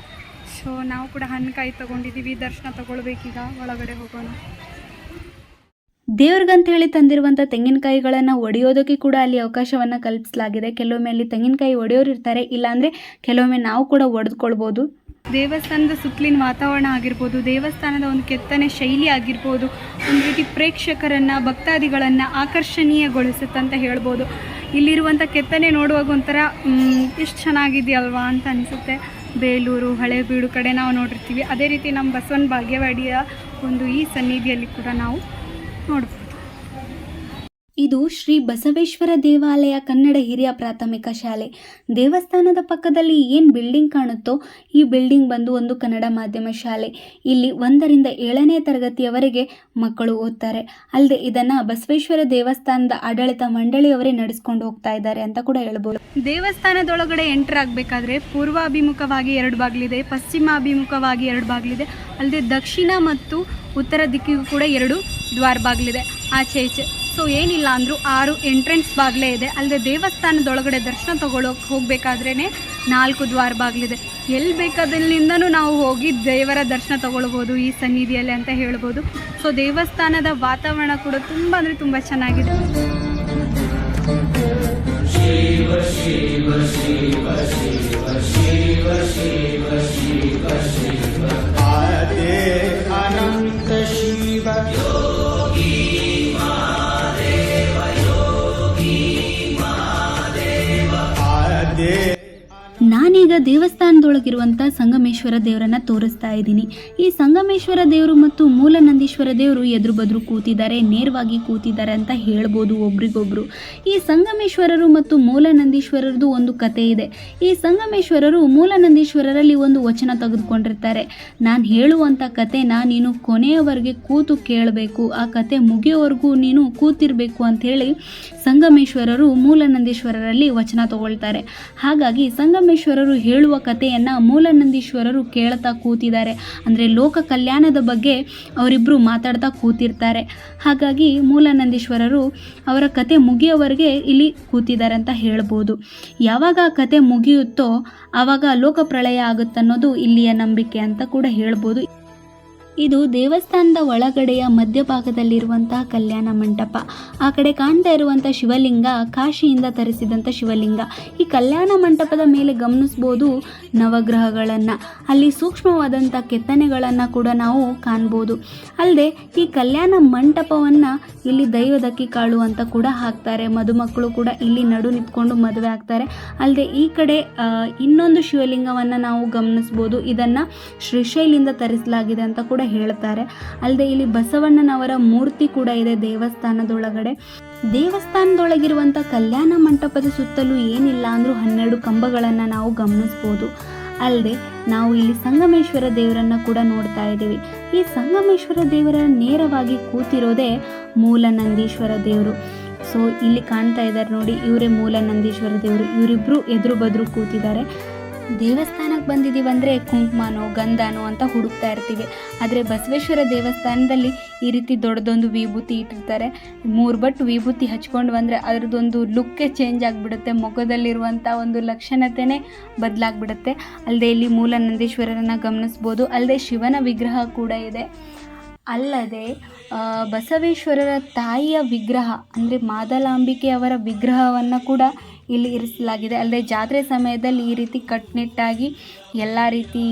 ಸೊ ನಾವು ಕೂಡ ಹಣ್ಣುಕಾಯಿ ತೊಗೊಂಡಿದ್ದೀವಿ. ದರ್ಶನ ತಗೊಳ್ಬೇಕೀಗ. ಒಳಗಡೆ ಹೋಗೋಣ. ದೇವ್ರಿಗಂತ ಹೇಳಿ ತಂದಿರುವಂಥ ತೆಂಗಿನಕಾಯಿಗಳನ್ನು ಒಡೆಯೋದಕ್ಕೆ ಕೂಡ ಅಲ್ಲಿ ಅವಕಾಶವನ್ನು ಕಲ್ಪಿಸಲಾಗಿದೆ. ಕೆಲವೊಮ್ಮೆ ಅಲ್ಲಿ ತೆಂಗಿನಕಾಯಿ ಒಡೆಯೋರು ಇರ್ತಾರೆ. ಇಲ್ಲಾಂದರೆ ಕೆಲವೊಮ್ಮೆ ನಾವು ಕೂಡ ಒಡೆದುಕೊಳ್ಬೋದು. ದೇವಸ್ಥಾನದ ಸುತ್ತಲಿನ ವಾತಾವರಣ ಆಗಿರ್ಬೋದು ದೇವಸ್ಥಾನದ ಒಂದು ಕೆತ್ತನೆ ಶೈಲಿ ಆಗಿರ್ಬೋದು ಒಂದು ರೀತಿ ಪ್ರೇಕ್ಷಕರನ್ನು ಭಕ್ತಾದಿಗಳನ್ನು ಆಕರ್ಷಣೀಯಗೊಳಿಸುತ್ತಂತ ಹೇಳ್ಬೋದು. ಇಲ್ಲಿರುವಂಥ ಕೆತ್ತನೆ ನೋಡುವಾಗ ಒಂಥರ ಎಷ್ಟು ಚೆನ್ನಾಗಿದೆಯಲ್ವಾ ಅಂತ ಅನಿಸುತ್ತೆ. ಬೇಲೂರು, ಹಳೆಬೀಡು ಕಡೆ ನಾವು ನೋಡಿರ್ತೀವಿ. ಅದೇ ರೀತಿ ನಮ್ಮ ಬಸವನ ಭಾಗ್ಯವಾಡಿಯ ಒಂದು ಈ ಸನ್ನಿಧಿಯಲ್ಲಿ ಕೂಡ ನಾವು ನೋಡ್ಬೋದು. ಇದು ಶ್ರೀ ಬಸವೇಶ್ವರ ದೇವಾಲಯ ಕನ್ನಡ ಹಿರಿಯ ಪ್ರಾಥಮಿಕ ಶಾಲೆ. ದೇವಸ್ಥಾನದ ಪಕ್ಕದಲ್ಲಿ ಏನು ಬಿಲ್ಡಿಂಗ್ ಕಾಣುತ್ತೋ ಈ ಬಿಲ್ಡಿಂಗ್ ಬಂದು ಒಂದು ಕನ್ನಡ ಮಾಧ್ಯಮ ಶಾಲೆ. ಇಲ್ಲಿ ಒಂದರಿಂದ ಏಳನೇ ತರಗತಿಯವರೆಗೆ ಮಕ್ಕಳು ಓದ್ತಾರೆ. ಅಲ್ಲದೆ ಇದನ್ನ ಬಸವೇಶ್ವರ ದೇವಸ್ಥಾನದ ಆಡಳಿತ ಮಂಡಳಿಯವರೇ ನಡೆಸ್ಕೊಂಡು ಹೋಗ್ತಾ ಇದ್ದಾರೆ ಅಂತ ಕೂಡ ಹೇಳ್ಬೋದು. ದೇವಸ್ಥಾನದೊಳಗಡೆ ಎಂಟರ್ ಆಗಬೇಕಾದ್ರೆ ಪೂರ್ವಾಭಿಮುಖವಾಗಿ ಎರಡು ಬಾಗಿಲಿದೆ, ಪಶ್ಚಿಮಾಭಿಮುಖವಾಗಿ ಎರಡು ಬಾಗಿಲಿದೆ ಅಲ್ಲದೆ ದಕ್ಷಿಣ ಮತ್ತು ಉತ್ತರ ದಿಕ್ಕಿಗೂ ಕೂಡ ಎರಡು ದ್ವಾರ ಬಾಗಿಲಿದೆ. ಆಚೆ ಈಚೆ. ಸೊ ಏನಿಲ್ಲ ಅಂದರೂ ಆರು ಎಂಟ್ರೆನ್ಸ್ ಬಾಗ್ಲೇ ಇದೆ. ಅಲ್ಲದೆ ದೇವಸ್ಥಾನದೊಳಗಡೆ ದರ್ಶನ ತಗೊಳ್ಳೋಕೆ ಹೋಗ್ಬೇಕಾದ್ರೇನೆ ನಾಲ್ಕು ದ್ವಾರ ಬಾಗ್ಲಿದೆ. ಎಲ್ಲಿ ಬೇಕಾದಲ್ಲಿಂದನೂ ನಾವು ಹೋಗಿ ದೇವರ ದರ್ಶನ ತಗೊಳ್ಬೋದು ಈ ಸನ್ನಿಧಿಯಲ್ಲಿ ಅಂತ ಹೇಳ್ಬೋದು. ಸೊ ದೇವಸ್ಥಾನದ ವಾತಾವರಣ ಕೂಡ ತುಂಬ ಅಂದರೆ ತುಂಬ ಚೆನ್ನಾಗಿದೆ. ಅನಂತ ದೇವಸ್ಥಾನದೊಳಗಿರುವಂಥ ಸಂಗಮೇಶ್ವರ ದೇವರನ್ನ ತೋರಿಸ್ತಾ ಇದ್ದೀನಿ. ಈ ಸಂಗಮೇಶ್ವರ ದೇವರು ಮತ್ತು ಮೂಲನಂದೀಶ್ವರ ದೇವರು ಎದುರು ಬದ್ರು ಕೂತಿದ್ದಾರೆ, ನೇರವಾಗಿ ಕೂತಿದ್ದಾರೆ ಅಂತ ಹೇಳ್ಬೋದು ಒಬ್ರಿಗೊಬ್ರು. ಈ ಸಂಗಮೇಶ್ವರರು ಮತ್ತು ಮೂಲನಂದೀಶ್ವರರದು ಒಂದು ಕತೆ ಇದೆ. ಈ ಸಂಗಮೇಶ್ವರರು ಮೂಲನಂದೀಶ್ವರರಲ್ಲಿ ಒಂದು ವಚನ ತೆಗೆದುಕೊಂಡಿರ್ತಾರೆ. ನಾನು ಹೇಳುವಂಥ ಕತೆ ನೀನು ಕೊನೆಯವರೆಗೆ ಕೂತು ಕೇಳಬೇಕು. ಆ ಕತೆ ಮುಗಿಯೋವರೆಗೂ ನೀನು ಕೂತಿರಬೇಕು ಅಂಥೇಳಿ ಸಂಗಮೇಶ್ವರರು ಮೂಲನಂದೀಶ್ವರರಲ್ಲಿ ವಚನ ತಗೊಳ್ತಾರೆ. ಹಾಗಾಗಿ ಸಂಗಮೇಶ್ವರರು ಹೇಳುವ ಕಥೆಯನ್ನು ಮೂಲನಂದೀಶ್ವರರು ಕೇಳ್ತಾ ಕೂತಿದ್ದಾರೆ. ಅಂದರೆ ಲೋಕ ಕಲ್ಯಾಣದ ಬಗ್ಗೆ ಅವರಿಬ್ಬರು ಮಾತಾಡ್ತಾ ಕೂತಿರ್ತಾರೆ. ಹಾಗಾಗಿ ಮೂಲನಂದೀಶ್ವರರು ಅವರ ಕತೆ ಮುಗಿಯೋವರೆಗೆ ಇಲ್ಲಿ ಕೂತಿದ್ದಾರೆ ಅಂತ ಹೇಳ್ಬೋದು. ಯಾವಾಗ ಕತೆ ಮುಗಿಯುತ್ತೋ ಆವಾಗ ಲೋಕ ಪ್ರಳಯ ಆಗುತ್ತನ್ನೋದು ಇಲ್ಲಿಯ ನಂಬಿಕೆ ಅಂತ ಕೂಡ ಹೇಳ್ಬೋದು. ಇದು ದೇವಸ್ಥಾನದ ಒಳಗಡೆಯ ಮಧ್ಯಭಾಗದಲ್ಲಿರುವಂತಹ ಕಲ್ಯಾಣ ಮಂಟಪ. ಆ ಕಡೆ ಕಾಣ್ತಾ ಇರುವಂತಹ ಶಿವಲಿಂಗ, ಕಾಶಿಯಿಂದ ತರಿಸಿದಂಥ ಶಿವಲಿಂಗ. ಈ ಕಲ್ಯಾಣ ಮಂಟಪದ ಮೇಲೆ ಗಮನಿಸ್ಬೋದು ನವಗ್ರಹಗಳನ್ನು. ಅಲ್ಲಿ ಸೂಕ್ಷ್ಮವಾದಂಥ ಕೆತ್ತನೆಗಳನ್ನು ಕೂಡ ನಾವು ಕಾಣ್ಬೋದು. ಅಲ್ಲದೆ ಈ ಕಲ್ಯಾಣ ಮಂಟಪವನ್ನು ಇಲ್ಲಿ ದೈವದಕ್ಕಿ ಕಾಳು ಅಂತ ಕೂಡ ಹಾಕ್ತಾರೆ. ಮದುಮಕ್ಕಳು ಕೂಡ ಇಲ್ಲಿ ನಡು ನಿಂತ್ಕೊಂಡು ಮದುವೆ ಆಗ್ತಾರೆ. ಅಲ್ಲದೆ ಈ ಕಡೆ ಇನ್ನೊಂದು ಶಿವಲಿಂಗವನ್ನು ನಾವು ಗಮನಿಸ್ಬೋದು. ಇದನ್ನು ಶ್ರೀಶೈಲಿಂದ ತರಿಸಲಾಗಿದೆ ಅಂತ ಕೂಡ ಹೇಳ್ತಾರೆ. ಅಲ್ಲದೆ ಇಲ್ಲಿ ಬಸವಣ್ಣನವರ ಮೂರ್ತಿ ಕೂಡ ಇದೆ ದೇವಸ್ಥಾನದೊಳಗಡೆ. ದೇವಸ್ಥಾನದೊಳಗಿರುವಂಥ ಕಲ್ಯಾಣ ಮಂಟಪದ ಸುತ್ತಲೂ ಏನಿಲ್ಲ ಅಂದರೂ ಹನ್ನೆರಡು ಕಂಬಗಳನ್ನು ನಾವು ಗಮನಿಸ್ಬೋದು. ಅಲ್ಲದೆ ನಾವು ಇಲ್ಲಿ ಸಂಗಮೇಶ್ವರ ದೇವರನ್ನ ಕೂಡ ನೋಡ್ತಾ ಇದ್ದೀವಿ. ಈ ಸಂಗಮೇಶ್ವರ ದೇವರ ನೇರವಾಗಿ ಕೂತಿರೋದೇ ಮೂಲ ನಂದೀಶ್ವರ ದೇವರು. ಸೊ ಇಲ್ಲಿ ಕಾಣ್ತಾ ಇದ್ದಾರೆ ನೋಡಿ, ಇವರೇ ಮೂಲ ನಂದೀಶ್ವರ ದೇವರು. ಇವರಿಬ್ಬರು ಎದುರು ಬದ್ರು ಕೂತಿದ್ದಾರೆ. ದೇವಸ್ಥಾನಕ್ಕೆ ಬಂದಿದ್ದೀವಿ ಅಂದರೆ ಕುಂಕುಮನೋ, ಗಂಧನೋ ಅಂತ ಹುಡುಕ್ತಾ ಇರ್ತೀವಿ. ಆದರೆ ಬಸವೇಶ್ವರ ದೇವಸ್ಥಾನದಲ್ಲಿ ಈ ರೀತಿ ದೊಡ್ಡದೊಂದು ವಿಭೂತಿ ಇಟ್ಟಿರ್ತಾರೆ. ಮೂರು ಬಟ್ಟು ವಿಭೂತಿ ಹಚ್ಕೊಂಡು ಬಂದರೆ ಅದರದ್ದೊಂದು ಲುಕ್ಕೇ ಚೇಂಜ್ ಆಗಿಬಿಡುತ್ತೆ. ಮೊಗದಲ್ಲಿರುವಂಥ ಒಂದು ಲಕ್ಷಣತೆಯೇ ಬದಲಾಗ್ಬಿಡುತ್ತೆ. ಅಲ್ಲದೆ ಇಲ್ಲಿ ಮೂಲ ನಂದೀಶ್ವರರನ್ನು ಗಮನಿಸ್ಬೋದು. ಅಲ್ಲದೆ ಶಿವನ ವಿಗ್ರಹ ಕೂಡ ಇದೆ. ಅಲ್ಲದೆ ಬಸವೇಶ್ವರರ ತಾಯಿಯ ವಿಗ್ರಹ, ಅಂದರೆ ಮಾದಲಾಂಬಿಕೆ ಅವರ ವಿಗ್ರಹವನ್ನು ಕೂಡ ಇಲ್ಲಿ ಇರಿಸಲಾಗಿದೆ. ಅಲ್ಲದೆ ಜಾತ್ರೆ ಸಮಯದಲ್ಲಿ ಈ ರೀತಿ ಕಟ್ಟುನಿಟ್ಟಾಗಿ ಎಲ್ಲ ರೀತಿ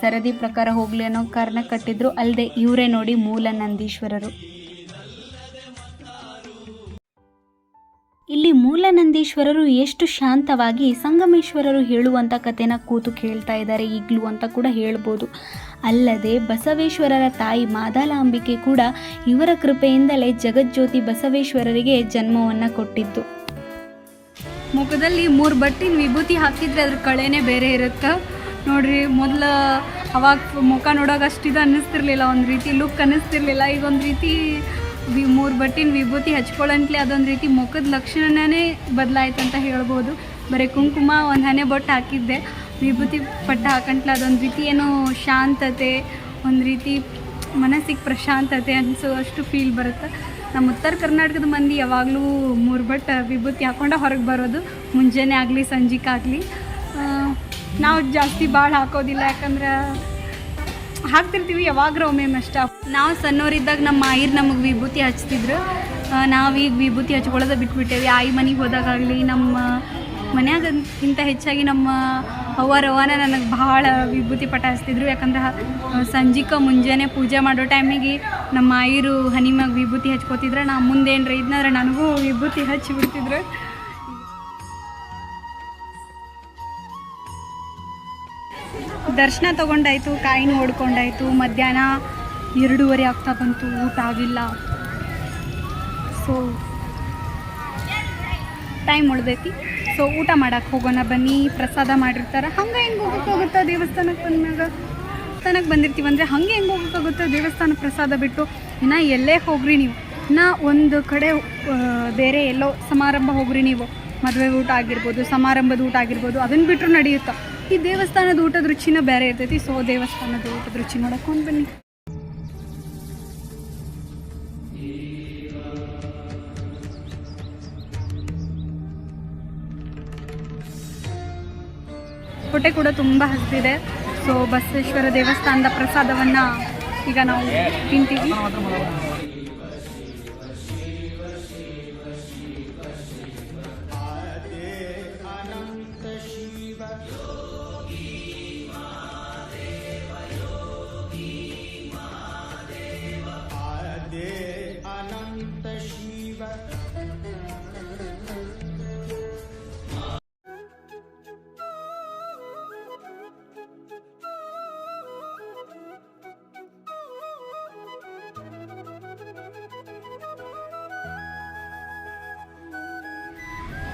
ಸರದಿ ಪ್ರಕಾರ ಹೋಗಲಿ ಅನ್ನೋ ಕಾರಣ ಕಟ್ಟಿದ್ರು. ಅಲ್ಲದೆ ಇವರೇ ನೋಡಿ ಮೂಲ ನಂದೀಶ್ವರರು. ಇಲ್ಲಿ ಮೂಲ ನಂದೀಶ್ವರರು ಎಷ್ಟು ಶಾಂತವಾಗಿ ಸಂಗಮೇಶ್ವರರು ಹೇಳುವಂಥ ಕಥೆನ ಕೂತು ಕೇಳ್ತಾ ಇದ್ದಾರೆ, ಈಗಲೂ ಅಂತ ಕೂಡ ಹೇಳ್ಬೋದು. ಅಲ್ಲದೆ ಬಸವೇಶ್ವರರ ತಾಯಿ ಮಾದಾಲಾಂಬಿಕೆ ಕೂಡ ಇವರ ಕೃಪೆಯಿಂದಲೇ ಜಗಜ್ಯೋತಿ ಬಸವೇಶ್ವರರಿಗೆ ಜನ್ಮವನ್ನು ಕೊಟ್ಟಿದ್ದು. ಮುಖದಲ್ಲಿ ಮೂರು ಬಟ್ಟಿನ ವಿಭೂತಿ ಹಾಕಿದ್ರೆ ಅದ್ರ ಕಳೆನೇ ಬೇರೆ ಇರುತ್ತೆ. ನೋಡ್ರಿ, ಮೊದಲು ಅವಾಗ ಮುಖ ನೋಡೋಕೆ ಅಷ್ಟಿದು ಅನ್ನಿಸ್ತಿರ್ಲಿಲ್ಲ, ಒಂದು ರೀತಿ ಲುಕ್ ಅನ್ನಿಸ್ತಿರ್ಲಿಲ್ಲ. ಈಗ ಒಂದು ರೀತಿ ವಿ ಮೂರು ಬಟ್ಟಿನ ವಿಭೂತಿ ಹಚ್ಕೊಳ್ಳಂಟ್ಲೆ ಅದೊಂದು ರೀತಿ ಮುಖದ ಲಕ್ಷಣನೇ ಬದಲಾಯ್ತು ಅಂತ ಹೇಳ್ಬೋದು. ಬರೀ ಕುಂಕುಮ, ಒಂದು ಹನೆ ಬೊಟ್ಟು ಹಾಕಿದ್ದೆ. ವಿಭೂತಿ ಪಟ್ಟ ಹಾಕಂಟ್ಲೆ ಅದೊಂದು ರೀತಿ ಏನೋ ಶಾಂತತೆ, ಒಂದು ರೀತಿ ಮನಸ್ಸಿಗೆ ಪ್ರಶಾಂತತೆ ಅನಿಸೋ ಅಷ್ಟು ಫೀಲ್ ಬರುತ್ತೆ. ನಮ್ಮ ಉತ್ತರ ಕರ್ನಾಟಕದ ಮಂದಿ ಯಾವಾಗಲೂ ಮೂರು ಬಟ್ ವಿಭೂತಿ ಹಾಕೊಂಡೆ ಹೊರಗೆ ಬರೋದು. ಮುಂಜಾನೆ ಆಗಲಿ ಸಂಜೆಗಾಗಲಿ ನಾವು ಜಾಸ್ತಿ ಭಾಳ ಹಾಕೋದಿಲ್ಲ, ಯಾಕಂದ್ರೆ ಹಾಕ್ತಿರ್ತೀವಿ ಯಾವಾಗ್ರ ಒಮ್ಮೆ ಅಷ್ಟ. ನಾವು ಸಣ್ಣವರಿದ್ದಾಗ ನಮ್ಮ ಆಯಿರ್ ನಮಗೆ ವಿಭೂತಿ ಹಚ್ತಿದ್ರು. ನಾವೀಗ ವಿಭೂತಿ ಹಚ್ಕೊಳ್ಳೋದ ಬಿಟ್ಬಿಟ್ಟೇವಿ. ಆಯಿ ಮನೆಗೆ ಹೋದಾಗಲಿ ನಮ್ಮ ಮನ್ಯಾಗಕ್ಕಿಂತ ಹೆಚ್ಚಾಗಿ ನಮ್ಮ ಅವ್ವರ ಅವ್ವನ ನನಗೆ ಭಾಳ ವಿಭೂತಿ ಪಟ ಹಚ್ತಿದ್ರು ಯಾಕಂದ್ರೆ ಸಂಜಿಕ ಮುಂಜಾನೆ ಪೂಜೆ ಮಾಡೋ ಟೈಮಿಗೆ ನಮ್ಮ ಆಯಿರು ಹನಿ ಮ್ಯಾಗ ವಿಭೂತಿ ಹಚ್ಕೋತಿದ್ರೆ. ನಾ ಮುಂದೆ ಏನ್ರ ಇದ್ನಂದ್ರೆ ನನಗೂ ವಿಭೂತಿ ಹಚ್ಚಿ ಬಿಡ್ತಿದ್ರು. ದರ್ಶನ ತಗೊಂಡಾಯ್ತು, ಕಾಯಿನ ಓಡ್ಕೊಂಡಾಯ್ತು ಮಧ್ಯಾಹ್ನ ಎರಡೂವರೆ ಆಗ್ತಾ ಬಂತು, ಊಟ ಆಗಿಲ್ಲ. So time ಉಳ್ದೈತಿ. ಸೊ ಊಟ ಮಾಡಕ್ಕೆ ಹೋಗೋಣ ಬನ್ನಿ, ಪ್ರಸಾದ ಮಾಡಿರ್ತಾರೆ. ಹಂಗೆ ಹೆಂಗೆ ಹೋಗೋಕ್ಕಾಗುತ್ತಾ ದೇವಸ್ಥಾನಕ್ಕೆ ಬಂದಾಗ ದೇವಸ್ಥಾನಕ್ಕೆ ಬಂದಿರ್ತೀವಿ ಅಂದರೆ ಹಂಗೆ ಹೆಂಗೆ ಹೋಗೋಕ್ಕಾಗುತ್ತೆ ದೇವಸ್ಥಾನ ಪ್ರಸಾದ ಬಿಟ್ಟು? ಇನ್ನು ಎಲ್ಲೇ ಹೋಗ್ರಿ ನೀವು. ನಾ ಒಂದು ಕಡೆ ಬೇರೆ ಎಲ್ಲೋ ಸಮಾರಂಭ ಹೋಗ್ರಿ ನೀವು. ಮದುವೆ ಊಟ ಆಗಿರ್ಬೋದು, ಸಮಾರಂಭದ ಊಟ ಆಗಿರ್ಬೋದು ಅದನ್ನು ಬಿಟ್ಟರು ನಡೆಯುತ್ತಾ? ಈ ದೇವಸ್ಥಾನದ ಊಟದ ರುಚಿನ ಬೇರೆ ಇರ್ತೈತಿ, ಸೊ ದೇವಸ್ಥಾನದ ಊಟದ ರುಚಿ ನೋಡಕೊಂಡು ಬನ್ನಿ. ಹೊಟ್ಟೆ ಕೂಡ ತುಂಬ ಹಸಿದಿದೆ. ಸೊ ಬಸವೇಶ್ವರ ದೇವಸ್ಥಾನದ ಪ್ರಸಾದವನ್ನು ಈಗ ನಾವು ತಿಂತೀವಿ.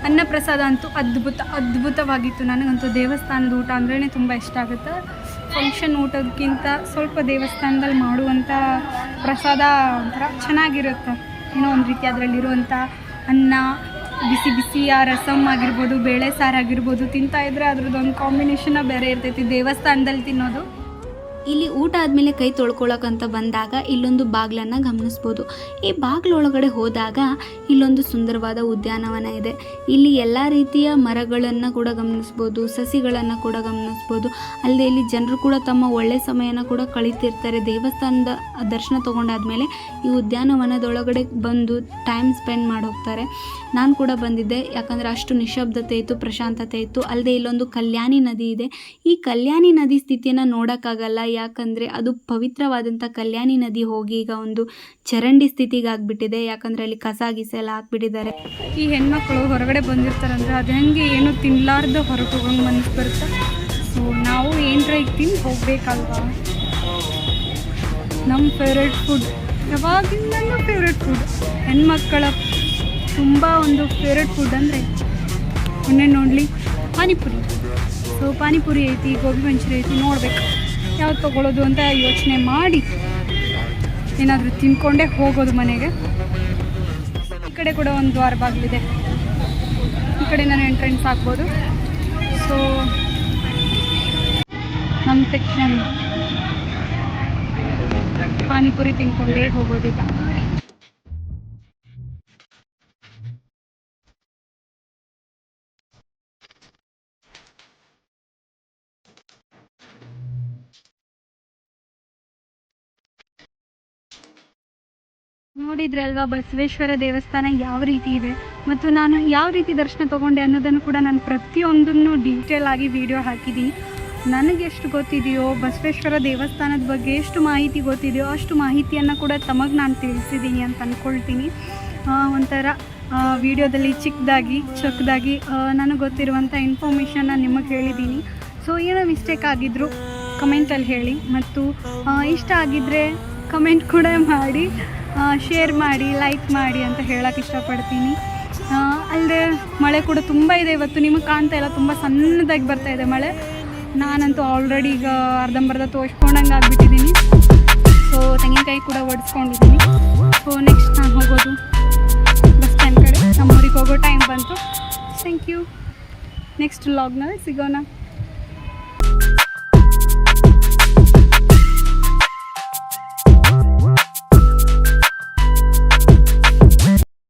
ಅನ್ನಪ್ರಸಾದ ಅಂತೂ ಅದ್ಭುತ, ಅದ್ಭುತವಾಗಿತ್ತು. ನನಗಂತೂ ದೇವಸ್ಥಾನದ ಊಟ ಅಂದ್ರೇ ತುಂಬ ಇಷ್ಟ ಆಗುತ್ತೆ. ಫಂಕ್ಷನ್ ಊಟಕ್ಕಿಂತ ಸ್ವಲ್ಪ ದೇವಸ್ಥಾನದಲ್ಲಿ ಮಾಡುವಂಥ ಪ್ರಸಾದ ಒಂಥರ ಚೆನ್ನಾಗಿರುತ್ತೆ. ಏನೋ ಒಂದು ರೀತಿ ಅದರಲ್ಲಿರುವಂಥ ಅನ್ನ, ಬಿಸಿ ಬಿಸಿಯ ರಸಮ್ ಆಗಿರ್ಬೋದು, ಬೇಳೆ ಸಾರು ಆಗಿರ್ಬೋದು, ತಿಂತಾ ಅದ್ರದ್ದು ಒಂದು ಕಾಂಬಿನೇಷನ ಬೇರೆ ಇರ್ತೈತಿ ದೇವಸ್ಥಾನದಲ್ಲಿ ತಿನ್ನೋದು. ಇಲ್ಲಿ ಊಟ ಆದಮೇಲೆ ಕೈ ತೊಳ್ಕೊಳಕ್ಕಂತ ಬಂದಾಗ ಇಲ್ಲೊಂದು ಬಾಗಿಲನ್ನು ಗಮನಿಸ್ಬೋದು. ಈ ಬಾಗಿಲೊಳಗಡೆ ಹೋದಾಗ ಇಲ್ಲೊಂದು ಸುಂದರವಾದ ಉದ್ಯಾನವನ ಇದೆ. ಇಲ್ಲಿ ಎಲ್ಲ ರೀತಿಯ ಮರಗಳನ್ನು ಕೂಡ ಗಮನಿಸ್ಬೋದು, ಸಸಿಗಳನ್ನು ಕೂಡ ಗಮನಿಸ್ಬೋದು. ಅಲ್ಲದೆ ಇಲ್ಲಿ ಜನರು ಕೂಡ ತಮ್ಮ ಒಳ್ಳೆ ಸಮಯನ ಕೂಡ ಕಳೀತಿರ್ತಾರೆ. ದೇವಸ್ಥಾನದ ದರ್ಶನ ತಗೊಂಡಾದ್ಮೇಲೆ ಈ ಉದ್ಯಾನವನದೊಳಗಡೆ ಬಂದು ಟೈಮ್ ಸ್ಪೆಂಡ್ ಮಾಡಿ ಹೋಗ್ತಾರೆ ನಾನು ಕೂಡ ಬಂದಿದ್ದೆ. ಯಾಕಂದ್ರೆ ಅಷ್ಟು ನಿಶಬ್ದತೆ ಇತ್ತು, ಪ್ರಶಾಂತತೆ ಇತ್ತು. ಅಲ್ಲದೆ ಇಲ್ಲೊಂದು ಕಲ್ಯಾಣಿ ನದಿ ಇದೆ. ಈ ಕಲ್ಯಾಣಿ ನದಿ ಸ್ಥಿತಿಯನ್ನು ನೋಡೋಕ್ಕಾಗಲ್ಲ. ಯಾಕಂದರೆ ಅದು ಪವಿತ್ರವಾದಂಥ ಕಲ್ಯಾಣಿ ನದಿ ಹೋಗಿ ಈಗ ಒಂದು ಚರಂಡಿ ಸ್ಥಿತಿಗೆ ಆಗಿಬಿಟ್ಟಿದೆ. ಯಾಕಂದರೆ ಅಲ್ಲಿ ಕಸ ಗಿಸ ಎಲ್ಲ ಹಾಕ್ಬಿಟ್ಟಿದ್ದಾರೆ. ಈ ಹೆಣ್ಮಕ್ಳು ಹೊರಗಡೆ ಬಂದಿರ್ತಾರಂದ್ರೆ ಅದು ಹೆಂಗೆ ಏನು ತಿನ್ಲಾರ್ದು ಹೊರಗೆ ಹೋಗಂಗೆ ಮನಸ್ಸು ಬರುತ್ತೆ? ಸೊ ನಾವು ಏನರ ಈಗ ತಿಂದು ಹೋಗ್ಬೇಕಲ್ವಾ? ನಮ್ಮ ಫೇವ್ರೆಟ್ ಫುಡ್ ಯಾವಾಗಿಂದನೂ ಫೇವ್ರೆಟ್ ಫುಡ್ ಹೆಣ್ಮಕ್ಕಳ ತುಂಬ ಒಂದು ಫೇವ್ರೆಟ್ ಫುಡ್ ಅಂದರೆ ಮೊನ್ನೆ ನೋಡಲಿ ಪಾನಿಪುರಿ. ಸೊ ಪಾನಿಪುರಿ ಐತಿ, ಗೋಬಿ ಮಂಚೂರಿ ಐತಿ, ನೋಡ್ಬೇಕು. ಯಾವ್ದು ತೊಗೊಳೋದು ಅಂತ ಯೋಚನೆ ಮಾಡಿ ಏನಾದರೂ ತಿನ್ಕೊಂಡೇ ಹೋಗೋದು ಮನೆಗೆ. ಈ ಕಡೆ ಕೂಡ ಒಂದು ದ್ವಾರ ಬಾಗಿಲಿದೆ. ಈ ಕಡೆ ನಾನು ಎಂಟ್ರೆನ್ಸ್ ಆಗ್ಬೋದು ಸೊ ನಮ್ಮ ಸೆಕ್ಷನ್ ಪಾನಿಪುರಿ ತಿನ್ಕೊಂಡೇ ಹೋಗೋದೀಗ ನೋಡಿದ್ರಲ್ವಾ ಬಸವೇಶ್ವರ ದೇವಸ್ಥಾನ ಯಾವ ರೀತಿ ಇದೆ? ಮತ್ತು ನಾನು ಯಾವ ರೀತಿ ದರ್ಶನ ತಗೊಂಡೆ ಅನ್ನೋದನ್ನು ಕೂಡ ನಾನು ಪ್ರತಿಯೊಂದನ್ನು ಡೀಟೇಲ್ ಆಗಿ ವಿಡಿಯೋ ಹಾಕಿದ್ದೀನಿ. ನನಗೆ ಎಷ್ಟು ಗೊತ್ತಿದೆಯೋ, ಬಸವೇಶ್ವರ ದೇವಸ್ಥಾನದ ಬಗ್ಗೆ ಎಷ್ಟು ಮಾಹಿತಿ ಗೊತ್ತಿದೆಯೋ ಅಷ್ಟು ಮಾಹಿತಿಯನ್ನು ಕೂಡ ತಮಗೆ ನಾನು ತಿಳಿಸಿದ್ದೀನಿ ಅಂತ ಅಂದ್ಕೊಳ್ತೀನಿ ಒಂಥರ ವಿಡಿಯೋದಲ್ಲಿ ಚಿಕ್ಕದಾಗಿ, ಚೊಕ್ಕದಾಗಿ ನನಗೆ ಗೊತ್ತಿರುವಂಥ ಇನ್ಫಾರ್ಮೇಷನ್ನ ನಿಮಗೆ ಹೇಳಿದ್ದೀನಿ. ಸೊ ಏನೋ ಮಿಸ್ಟೇಕ್ ಆಗಿದ್ದರೂ ಕಮೆಂಟಲ್ಲಿ ಹೇಳಿ. ಮತ್ತು ಇಷ್ಟ ಆಗಿದ್ದರೆ ಕಮೆಂಟ್ ಕೂಡ ಮಾಡಿ. ಶೇರ್ ಮಾಡಿ ಲೈಕ್ ಮಾಡಿ ಅಂತ ಹೇಳಕ್ಕೆ ಇಷ್ಟಪಡ್ತೀನಿ. ಅಲ್ಲದೆ ಮಳೆ ಕೂಡ ತುಂಬ ಇದೆ ಇವತ್ತು. ನಿಮಗೆ ಕಾಣ್ತಾ ಇಲ್ಲ, ತುಂಬ ಸಣ್ಣದಾಗಿ ಬರ್ತಾ ಇದೆ ಮಳೆ. ನಾನಂತೂ ಆಲ್ರೆಡಿ ಈಗ ಅರ್ಧಂಬರ್ಧ ತೋರಿಸ್ಕೊಂಡಂಗೆ ಆಗಿಬಿಟ್ಟಿದ್ದೀನಿ ಸೊ ತೆಂಗಿನಕಾಯಿ ಕೂಡ ಒಡಿಸ್ಕೊಂಡಿದ್ದೀನಿ ಸೊ ನೆಕ್ಸ್ಟ್ ನಾನು ಹೋಗೋದು ಬಸ್ ಸ್ಟ್ಯಾಂಡ್ ಕಡೆ. ನಮ್ಮೂರಿಗೆ ಹೋಗೋ ಟೈಮ್ ಬಂತು. ಥ್ಯಾಂಕ್ ಯು ನೆಕ್ಸ್ಟ್ ಲಾಗ್ನಲ್ಲಿ ಸಿಗೋಣ.